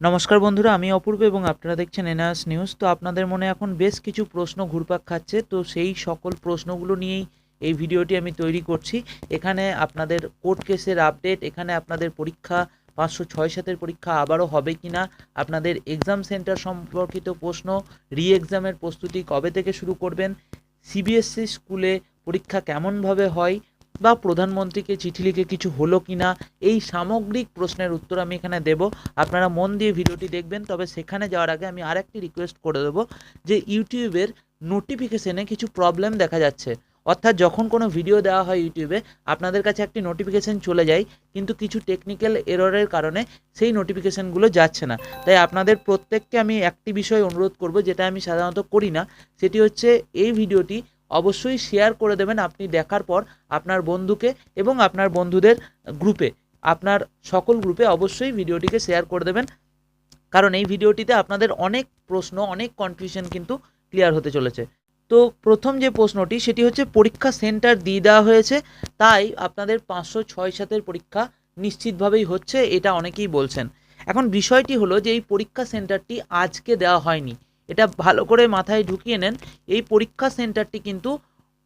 নমস্কার বন্ধুরা, আমি অপূর্ব এবং আপনারা দেখছেন এনআস নিউজ। তো আপনাদের মনে এখন বেশ কিছু প্রশ্ন ঘুরপাক খাচ্ছে, তো সেই সকল প্রশ্নগুলো নিয়েই এই ভিডিওটি আমি তৈরি করছি। এখানে আপনাদের কোর্ট কেসের আপডেট, এখানে আপনাদের পরীক্ষা পাঁচশো ছয় সাতের পরীক্ষা আবারও হবে কি না আপনাদের এক্সাম সেন্টার সম্পর্কিত প্রশ্ন রি এক্সামের প্রস্তুতি কবে থেকে শুরু করবেন সিবিএসসি স্কুলে পরীক্ষা কেমনভাবে হয় বা প্রধানমন্ত্রীকে চিঠি লিখে কিছু হলো কি না এই সামগ্রিক প্রশ্নের উত্তর আমি এখানে দেব। আপনারা মন দিয়ে ভিডিওটি দেখবেন, তবে সেখানে যাওয়ার আগে আমি আরেকটি রিকোয়েস্ট করে দেবো যে ইউটিউবের নোটিফিকেশনে কিছু প্রবলেম দেখা যাচ্ছে। অর্থাৎ যখন কোনো ভিডিও দেওয়া হয় ইউটিউবে, আপনাদের কাছে একটি নোটিফিকেশান চলে যায়, কিন্তু কিছু টেকনিক্যাল এররের কারণে সেই নোটিফিকেশানগুলো যাচ্ছে না। তাই আপনাদের প্রত্যেককে আমি একটি বিষয় অনুরোধ করব, যেটা আমি সাধারণত করি না, সেটি হচ্ছে এই ভিডিওটি অবশ্যই শেয়ার করে দেবেন আপনি দেখার পর আপনার বন্ধুকে এবং আপনার বন্ধুদের গ্রুপে আপনার সকল গ্রুপে অবশ্যই ভিডিওটিকে শেয়ার করে দেবেন। কারণ এই ভিডিওটিতে আপনাদের অনেক প্রশ্ন, অনেক কনফিউশন কিন্তু ক্লিয়ার হতে চলেছে। তো প্রথম যে প্রশ্নটি, সেটি হচ্ছে পরীক্ষা সেন্টার দিয়ে দেওয়া হয়েছে, তাই আপনাদের পাঁচশো ছয় সাতের পরীক্ষা নিশ্চিতভাবেই হচ্ছে, এটা অনেকেই বলছেন। এখন বিষয়টি হলো যে এই পরীক্ষা সেন্টারটি আজকে দেওয়া হয়নি। এটা ভালো করে মাথায় ঢুকিয়ে নেন। এই পরীক্ষা সেন্টারটি কিন্তু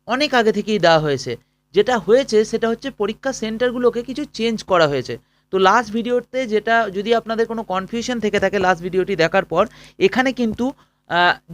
অনেক আগে থেকেই দেওয়া হয়েছে। যেটা হয়েছে, সেটা হচ্ছে পরীক্ষা সেন্টারগুলোকে কিছু চেঞ্জ করা হয়েছে। তো লাস্ট ভিডিওতে যেটা, যদি আপনাদের কোনো কনফিউশন থেকে থাকে লাস্ট ভিডিওটি দেখার পর, এখানে কিন্তু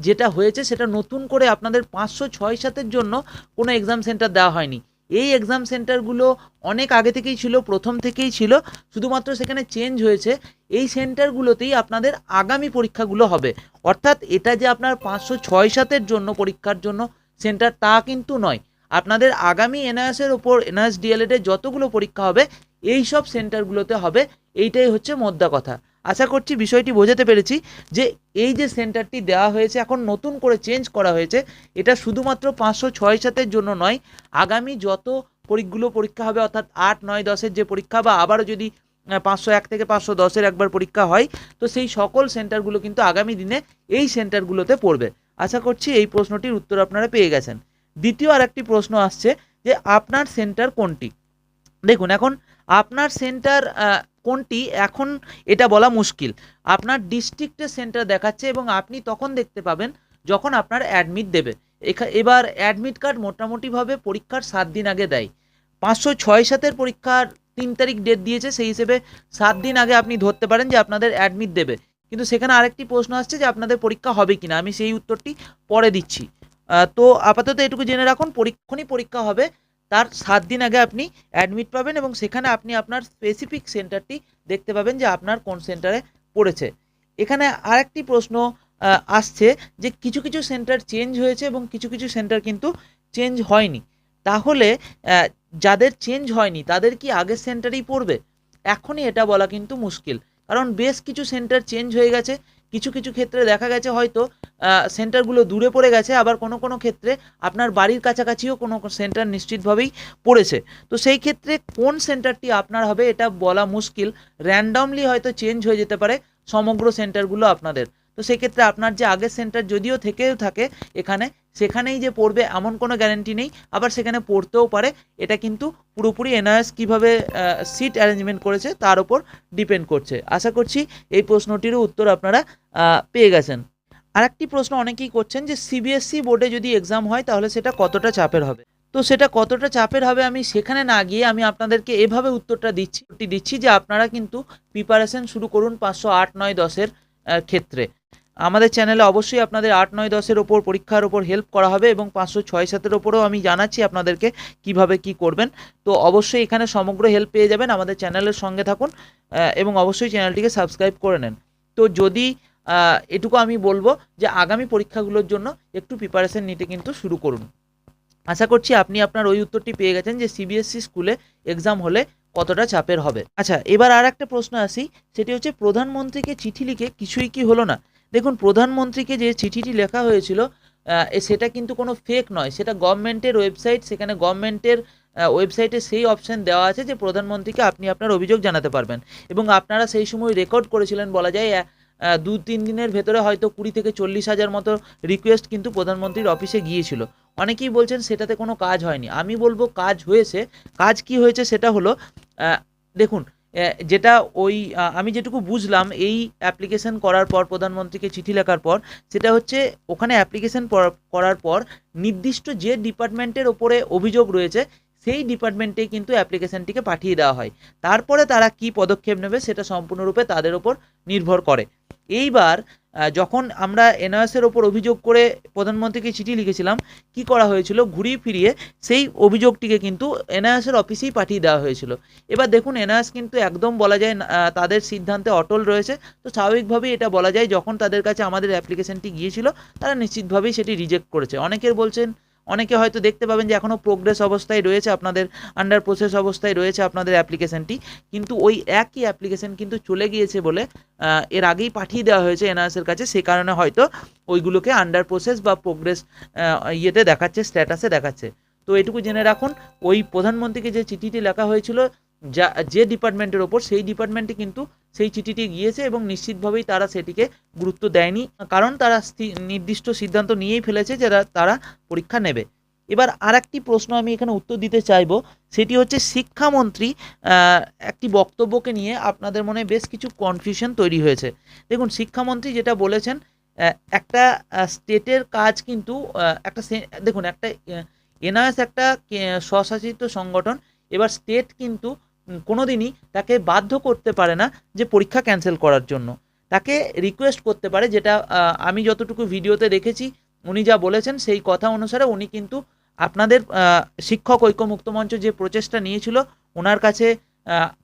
যেটা হয়েছে, সেটা নতুন করে আপনাদের পাঁচশো ছয় সাতের জন্য কোনো এক্সাম সেন্টার দেওয়া হয়নি। এই এক্সাম সেন্টারগুলো অনেক আগে থেকেই ছিল, প্রথম থেকেই ছিল, শুধুমাত্র সেখানে চেঞ্জ হয়েছে। এই সেন্টারগুলোতেই আপনাদের আগামী পরীক্ষাগুলো হবে। অর্থাৎ এটা যে আপনার পাঁচশো ছয় সাতের জন্য পরীক্ষার জন্য সেন্টার তা কিন্তু নয়। আপনাদের আগামী এনআইএসের ওপর এনআইএস ডিএলএডের যতগুলো পরীক্ষা হবে এই সব সেন্টারগুলোতে হবে। এইটাই হচ্ছে মোদ্দা কথা। আশা করছি বিষয়টি বোঝাতে পেরেছি যে এই যে সেন্টারটি দেওয়া হয়েছে, এখন নতুন করে চেঞ্জ করা হয়েছে, এটা শুধুমাত্র পাঁচশো ছয় সাতের জন্য নয়, আগামী যত পরীক্ষগুলো পরীক্ষা হবে, অর্থাৎ আট, নয়, দশের যে পরীক্ষা বা আবারও যদি পাঁচশো এক থেকে পাঁচশো দশের একবার পরীক্ষা হয়, তো সেই সকল সেন্টারগুলো কিন্তু আগামী দিনে এই সেন্টারগুলোতে পড়বে। আশা করছি এই প্রশ্নটির উত্তর আপনারা পেয়ে গেছেন। দ্বিতীয় আর একটি প্রশ্ন আসছে যে, আপনার সেন্টার কোনটি? দেখুন, এখন আপনার সেন্টার কোনটি? এখন এটা বলা মুশকিল। আপনার ডিস্ট্রিক্টের সেন্টার দেখাচ্ছে এবং আপনি তখন দেখতে পাবেন যখন আপনার অ্যাডমিট দেবে। এবার অ্যাডমিট কার্ড মোটামুটিভাবে পরীক্ষার সাত দিন আগে দেয়। পাঁচশো ছয় সাতের পরীক্ষার তিন তারিখ ডেট দিয়েছে, সেই হিসেবে সাত দিন আগে আপনি ধরতে পারেন যে আপনাদের অ্যাডমিট দেবে। কিন্তু সেখানে আরেকটি প্রশ্ন আসছে যে আপনাদের পরীক্ষা হবে কিনা? আমি সেই উত্তরটি পরে দিচ্ছি। তো আপাতত এটুকু জেনে রাখুন, পরীক্ষণই পরীক্ষা হবে। তার সাত দিন আগে আপনি অ্যাডমিট পাবেন এবং সেখানে আপনি আপনার স্পেসিফিক সেন্টারটি দেখতে পাবেন যে আপনার কোন সেন্টারে পড়েছে। এখানে আরেকটি প্রশ্ন আসছে যে কিছু কিছু সেন্টার চেঞ্জ হয়েছে এবং কিছু কিছু সেন্টার কিন্তু চেঞ্জ হয়নি। তাহলে যাদের চেঞ্জ হয়নি তাদের কি আগের সেন্টারেই পড়বে? এখনই এটা বলা কিন্তু মুশকিল। কারণ বেশ কিছু সেন্টার চেঞ্জ হয়ে গেছে। কিছু কিছু ক্ষেত্রে দেখা গেছে হয়তো সেন্টারগুলো দূরে পড়ে গেছে, আবার কোনো কোনো ক্ষেত্রে আপনার বাড়ির কাছাকাছিও কোনো সেন্টার নিশ্চিতভাবেই পড়েছে। তো সেই ক্ষেত্রে কোন সেন্টারটি আপনার হবে এটা বলা মুশকিল। র্যান্ডমলি হয়তো চেঞ্জ হয়ে যেতে পারে সমগ্র সেন্টারগুলো আপনাদের। তো সেক্ষেত্রে আপনার যে আগের সেন্টার যদিও থেকেও থাকে, এখানে সেখানেই যে পড়বে এমন কোনো গ্যারেন্টি নেই, আবার সেখানে পড়তেও পারে। এটা কিন্তু পুরোপুরি এনআরএস কীভাবে সিট অ্যারেঞ্জমেন্ট করেছে তার উপর ডিপেন্ড করছে। আশা করছি এই প্রশ্নটিরও উত্তর আপনারা পেয়ে গেছেন। আরেকটি প্রশ্ন অনেকেই করছেন যে সিবিএসসি বোর্ডে যদি এক্সাম হয় তাহলে সেটা কতটা চাপের হবে? তো সেটা কতটা চাপের হবে আমি সেখানে না গিয়ে আমি আপনাদেরকে এভাবে উত্তরটা দিচ্ছি দিচ্ছি যে আপনারা কিন্তু প্রিপারেশন শুরু করুন পাঁচশো আট নয় দশের ক্ষেত্রে। আমাদের চ্যানেলে অবশ্যই আপনাদের আট, নয়, দশের ওপর পরীক্ষার ওপর হেল্প করা হবে এবং পাঁচশো, ছয়, সাতের ওপরেও আমি জানাচ্ছি আপনাদেরকে কীভাবে কি করবেন। তো অবশ্যই এখানে সমগ্র হেল্প পেয়ে যাবেন আমাদের চ্যানেলের সঙ্গে থাকুন এবং অবশ্যই চ্যানেলটিকে সাবস্ক্রাইব করে নেন। তো যদি এটুকু আমি বলব যে আগামী পরীক্ষাগুলোর জন্য একটু প্রিপারেশন নিতে কিন্তু শুরু করুন। আশা করছি আপনি আপনার ওই উত্তরটি পেয়ে গেছেন যে সিবিএসসি স্কুলে এক্সাম হলে কতটা চাপের হবে। আচ্ছা এবার আর একটা প্রশ্ন আসি, সেটি হচ্ছে প্রধানমন্ত্রীকে চিঠি লিখে কিছুই কি হলো না? দেখুন, প্রধানমন্ত্রীকে যে চিঠিটি লেখা হয়েছিল সেটা কিন্তু কোনো ফেক নয়। সেটা গভর্নমেন্টের ওয়েবসাইট সেখানে গভর্নমেন্টের ওয়েবসাইটে সেই অপশন দেওয়া আছে যে প্রধানমন্ত্রীকে আপনি আপনার অভিযোগ জানাতে পারবেন। এবং আপনারা সেই সময় রেকর্ড করেছিলেন, বলা যায় দু তিন দিনের ভেতরে হয়তো কুড়ি থেকে চল্লিশ হাজার মতো রিকোয়েস্ট কিন্তু প্রধানমন্ত্রীর অফিসে গিয়েছিল। অনেকেই বলছেন, সেটাতে কোনো কাজ হয়নি। আমি বলব, কাজ হয়েছে। কাজ কি হয়েছে সেটা হলো দেখুন যেটা ওই আমি যেটুকু বুঝলাম, এই অ্যাপ্লিকেশন করার পর, প্রধানমন্ত্রীকে চিঠি লেখার পর, সেটা হচ্ছে ওখানে অ্যাপ্লিকেশন করার পর, নির্দিষ্ট যে ডিপার্টমেন্টের ওপরে অভিযোগ রয়েছে, সেই ডিপার্টমেন্টে কিন্তু অ্যাপ্লিকেশনটিকে পাঠিয়ে দেওয়া হয়। তারপরে তারা কি পদক্ষেপ নেবে, সেটা সম্পূর্ণরূপে তাদের ওপর নির্ভর করে। এইবার যখন আমরা এনআরএসের ওপর অভিযোগ করে প্রধানমন্ত্রীকে চিঠি লিখেছিলাম, কি করা হয়েছিল? ঘুরিয়ে ফিরিয়ে সেই অভিযোগটিকে কিন্তু এনআরএসের অফিসেই পাঠিয়ে দেওয়া হয়েছিল। এবার দেখুন, এনআরএস কিন্তু একদম বলা যায় তাদের সিদ্ধান্তে অটল রয়েছে। তো স্বাভাবিকভাবেই এটা বলা যায়, যখন তাদের কাছে আমাদের অ্যাপ্লিকেশনটি গিয়েছিল, তারা নিশ্চিতভাবেই সেটি রিজেক্ট করেছে। অনেকের বলছেন অনেকে হয়তো দেখতে পাবেন যে এখনও প্রোগ্রেস অবস্থায় রয়েছে, আপনাদের আন্ডার প্রসেস অবস্থায় রয়েছে আপনাদের অ্যাপ্লিকেশনটি কিন্তু ওই একই অ্যাপ্লিকেশন কিন্তু চলে গিয়েছে বলে এর আগেই পাঠিয়ে দেওয়া হয়েছে এনআরএসের কাছে। সে কারণে হয়তো ওইগুলোকে আন্ডার প্রসেস বা প্রোগ্রেস ইয়েতে দেখাচ্ছে স্ট্যাটাসে দেখাচ্ছে। তো এটুকু জেনে রাখুন, ওই প্রধানমন্ত্রীকে যে চিঠিটি লেখা হয়েছিল, যা, যে ডিপার্টমেন্টের ওপর, সেই ডিপার্টমেন্টে কিন্তু সেই চিঠিটি গিয়েছে এবং নিশ্চিতভাবেই তারা সেটিকে গুরুত্ব দেয়নি, কারণ তারা নির্দিষ্ট সিদ্ধান্ত নিয়েই ফেলেছে যে তারা- পরীক্ষা নেবে। এবার আর একটি প্রশ্ন আমি এখানে উত্তর দিতে চাইব, সেটি হচ্ছে শিক্ষামন্ত্রী একটি বক্তব্যকে নিয়ে আপনাদের মনে বেশ কিছু কনফিউশন তৈরি হয়েছে। দেখুন, শিক্ষামন্ত্রী যেটা বলেছেন একটা স্টেটের কাজ কিন্তু একটা দেখুন, একটা এনআইএস একটা স্বশাসিত সংগঠন, এবার স্টেট কিন্তু উম, কোনোদিনই তাকে বাধ্য করতে পারে না যে পরীক্ষা ক্যান্সেল করার জন্য। তাকে রিকোয়েস্ট করতে পারে যেটা আমি যতটুকু ভিডিওতে দেখেছি উনি যা বলেছেন সেই কথা অনুসারে উনি কিন্তু আপনাদের শিক্ষক ঐক্যমুক্ত মঞ্চ যে প্রচেষ্টা নিয়েছিল ওনার কাছে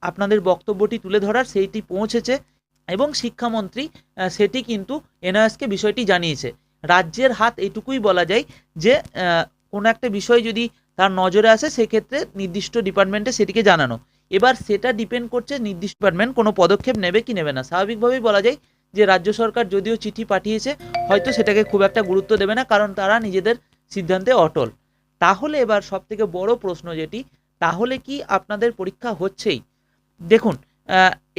আপনাদের বক্তব্যটি তুলে ধরার সেইটি পৌঁছেছে এবং শিক্ষামন্ত্রী সেটি কিন্তু এনআইএসকে বিষয়টি জানিয়েছে। রাজ্যের হাত এটুকুই বলা যায় যে কোনো একটা বিষয় যদি তার নজরে আসে সেক্ষেত্রে নির্দিষ্ট ডিপার্টমেন্টে সেটিকে জানানো। এবার সেটা ডিপেন্ড করছে নির্দিষ্ট ডিপার্টমেন্ট কোনো পদক্ষেপ নেবে কি নেবে না। স্বাভাবিকভাবেই বলা যায় যে রাজ্য সরকার যদিও চিঠি পাঠিয়েছে, হয়তো সেটাকে খুব একটা গুরুত্ব দেবে না কারণ তারা নিজেদের সিদ্ধান্তে অটল। তাহলে এবার সব থেকে বড় প্রশ্ন যেটি, তাহলে কি আপনাদের পরীক্ষা হচ্ছেই? দেখুন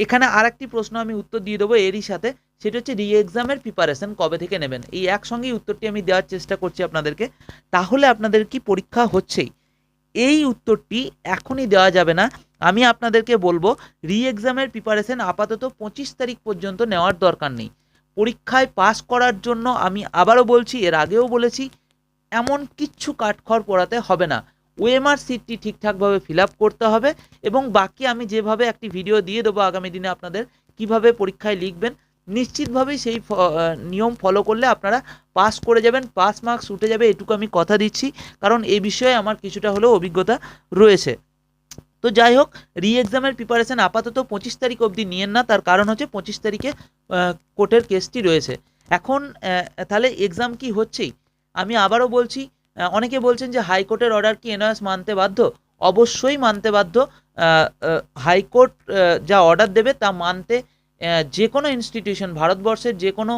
এখানে আর একটি প্রশ্ন আমি উত্তর দিয়ে দেবো এরই সাথে, সেটা হচ্ছে রি এক্সামের প্রিপারেশন কবে থেকে নেবেন? এই একসঙ্গেই উত্তরটি আমি দেওয়ার চেষ্টা করছি আপনাদেরকে। তাহলে আপনাদের কি পরীক্ষা হচ্ছেই? এই উত্তরটি এখনই দেওয়া যাবে না। আমি আপনাদেরকে বলব রি এক্সামের প্রিপারেশন আপাতত পঁচিশ তারিখ পর্যন্ত নেওয়ার দরকার নেই। পরীক্ষায় পাস করার জন্য আমি আবারও বলছি, এর আগেও বলেছি, এমন কিচ্ছু কাঠখড় পড়াতে হবে না। ওএমআর সিটটি ঠিকঠাকভাবে ফিল আপ করতে হবে এবং বাকি আমি যেভাবে একটি ভিডিও দিয়ে দেবো আগামী দিনে আপনাদের, কীভাবে পরীক্ষায় লিখবেন, নিশ্চিতভাবেই সেই নিয়ম ফলো করলে আপনারা পাস করে যাবেন পাস মার্কস উঠে যাবে, এটুকু আমি কথা দিচ্ছি। কারণ এই বিষয়ে আমার কিছুটা হলেও অভিজ্ঞতা রয়েছে। তো যাই হোক রি এক্সামের প্রিপারেশন আপাতত পঁচিশ তারিখ অবধি নিয়েন না, তার কারণ হচ্ছে পঁচিশ তারিখে কোর্টের কেসটি রয়েছে। এখন তাহলে এক্সাম কি হচ্ছেই? আমি আবারও বলছি অনেকে বলছেন যে হাইকোর্টের অর্ডার কি এনআরএস মানতে বাধ্য? অবশ্যই মানতে বাধ্য। হাইকোর্ট যা অর্ডার দেবে তা মানতে যে কোনো ইনস্টিটিউশন ভারতবর্ষের যে কোনো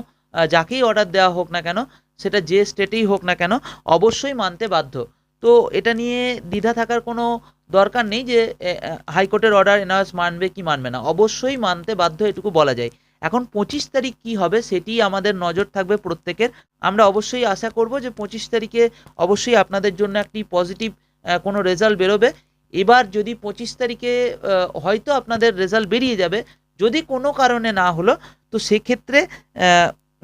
যাকেই অর্ডার দেওয়া হোক না কেন, সেটা যে স্টেটেই হোক না কেন, অবশ্যই মানতে বাধ্য। তো এটা নিয়ে দ্বিধা থাকার কোনো দরকার নেই যে হাইকোর্টের অর্ডার এনআরএস মানবে কি মানবে না। অবশ্যই মানতে বাধ্য এটুকু বলা যায়। এখন পঁচিশ তারিখ কি হবে সেটি আমাদের নজর থাকবে প্রত্যেকের। আমরা অবশ্যই আশা করব যে পঁচিশ তারিখে অবশ্যই আপনাদের জন্য একটি পজিটিভ কোনো রেজাল্ট বেরোবে। এবার যদি পঁচিশ তারিখে হয়তো আপনাদের রেজাল্ট বেরিয়ে যাবে। যদি কোনো কারণে না হলো, তো সেক্ষেত্রে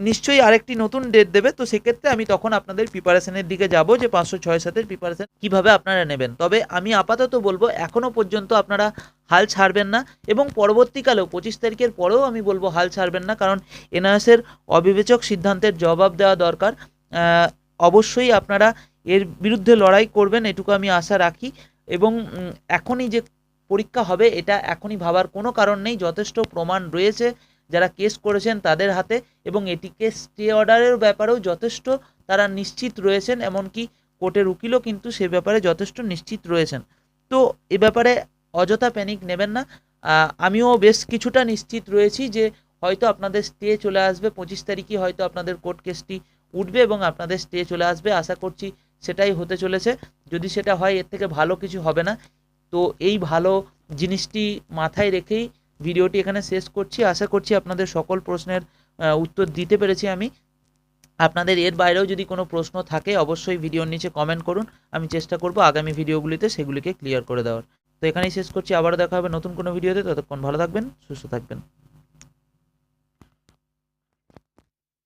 নিশ্চয়ই আরেকটি নতুন ডেট দেবে, তো সেক্ষেত্রে আমি তখন আপনাদের প্রিপারেশনের দিকে যাব যে পাঁচশো ছয় সাতের প্রিপারেশন কীভাবে আপনারা নেবেন। তবে আমি আপাতত বলব এখনও পর্যন্ত আপনারা হাল ছাড়বেন না এবং পরবর্তীকালেও, পঁচিশ তারিখের পরেও আমি বলব হাল ছাড়বেন না, কারণ এনআরএসের অবিবেচক সিদ্ধান্তের জবাব দেওয়া দরকার। অবশ্যই আপনারা এর বিরুদ্ধে লড়াই করবেন, এটুকু আমি আশা রাখি। এবং এখনই যে পরীক্ষা হবে, এটা এখনই ভাবার কোনো কারণ নেই, যথেষ্ট প্রমাণ রয়েছে। যারা কেস করেছেন তাদের হাতে এবং এটিকে স্টে অর্ডারের ব্যাপারেও যথেষ্ট তারা নিশ্চিত রয়েছেন, এমনকি কোর্টের উকিলও কিন্তু সে ব্যাপারে যথেষ্ট নিশ্চিত রয়েছেন। তো এ ব্যাপারে অযথা প্যানিক নেবেন না। আমিও বেশ কিছুটা নিশ্চিত রয়েছি যে হয়তো আপনাদের স্টে চলে আসবে, পঁচিশ তারিখই হয়তো আপনাদের কোর্ট কেসটি উঠবে এবং আপনাদের স্টে চলে আসবে। আশা করছি সেটাই হতে চলেছে। যদি সেটা হয়, এর থেকে ভালো কিছু হবে না। তো এই ভালো জিনিসটি মাথায় রেখেই ভিডিওটি এখানে শেষ করছি। আশা করছি আপনাদের সকল প্রশ্নের উত্তর দিতে পেরেছি আমি। আপনাদের এর বাইরেও যদি কোনো প্রশ্ন থাকে, অবশ্যই ভিডিওর নিচে কমেন্ট করুন। আমি চেষ্টা করব আগামী ভিডিওগুলিতে সেগুলিকে ক্লিয়ার করে দেওয়ার। তো এখানেই শেষ করছি। আবার দেখা হবে নতুন কোনো ভিডিওতে। ততক্ষণ ভালো থাকবেন, সুস্থ থাকবেন।